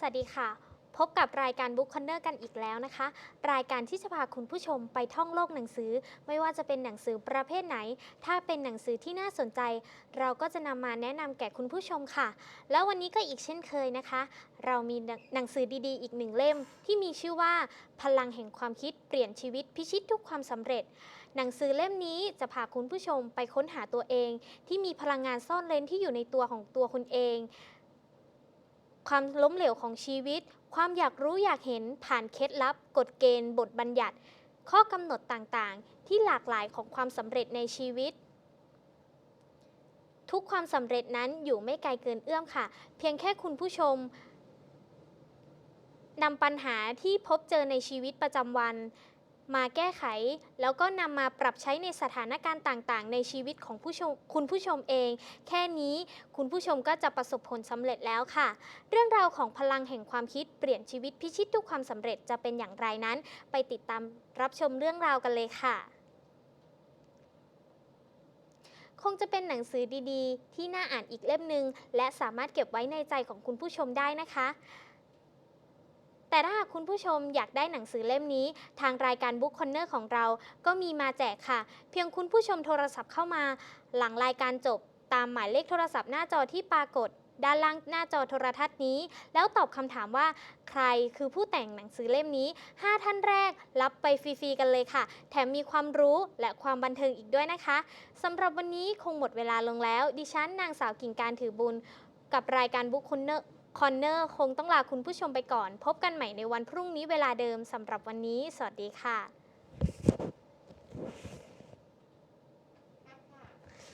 สวัสดีค่ะ พบกับรายการ Book Corner กันอีกแล้วนะคะ รายการที่จะพาคุณผู้ชมไปท่องโลกหนังสือ ไม่ว่าจะเป็นหนังสือประเภทไหน ถ้าเป็นหนังสือที่น่าสนใจ เราก็จะนำมาแนะนำแก่คุณผู้ชมค่ะ แล้ววันนี้ก็อีกเช่นเคยนะคะ เรามีหนังสือดีๆ อีกหนึ่งเล่ม ที่มีชื่อว่า พลังแห่งความคิดเปลี่ยนชีวิตพิชิตทุกความสำเร็จ หนังสือเล่มนี้จะพาคุณผู้ชมไปค้นหาตัวเอง ที่มีพลังงานซ่อนเร้นที่อยู่ในตัวของตัวคุณเอง ความล้มเหลวของชีวิต ความอยากรู้อยากเห็นผ่านเคล็ดลับ กฎเกณฑ์ บทบัญญัติ ข้อกำหนดต่างๆ ที่หลากหลายของความสำเร็จในชีวิต ทุกความสำเร็จนั้นอยู่ไม่ไกลเกินเอื้อมค่ะ เพียงแค่คุณผู้ชมนำปัญหาที่พบเจอในชีวิตประจำวัน มาแก้ไข แล้วก็นำมาปรับใช้ในสถานการณ์ต่างๆ ในชีวิตของผู้ชมคุณผู้ชมเอง แค่นี้คุณผู้ชมก็จะประสบผลสำเร็จแล้วค่ะ เรื่องราวของพลังแห่งความคิดเปลี่ยนชีวิตพิชิตทุกความสำเร็จจะเป็นอย่างไรนั้น ไปติดตามรับชมเรื่องราวกันเลยค่ะคงจะเป็นหนังสือดีๆ ที่น่าอ่านอีกเล่มหนึ่งและสามารถเก็บไว้ในใจของคุณผู้ชมได้นะคะ แต่ถ้าหากคุณผู้ชมอยากได้หนังสือเล่มนี้ ทางรายการ Book Corner ของเรา ก็มีมาแจกค่ะ เพียงคุณผู้ชมโทรศัพท์เข้ามา หลังรายการจบ ตามหมายเลขโทรศัพท์หน้าจอที่ปรากฏ ด้านล่างหน้าจอโทรทัศน์นี้ แล้วตอบคำถามว่า ใครคือผู้แต่งหนังสือเล่มนี้ 5 ท่านแรก รับไปฟรีๆกันเลยค่ะ แถมมีความรู้และความบันเทิงอีกด้วยนะคะสำหรับวันนี้คงหมดเวลาลงแล้ว ดิฉันนางสาวกิ่งการถือบุญ กับรายการ Book Corner คอนเนอร์คงต้องลาคุณผู้ชมไปก่อน พบกันใหม่ในวันพรุ่งนี้เวลาเดิมสำหรับวันนี้ สวัสดีค่ะ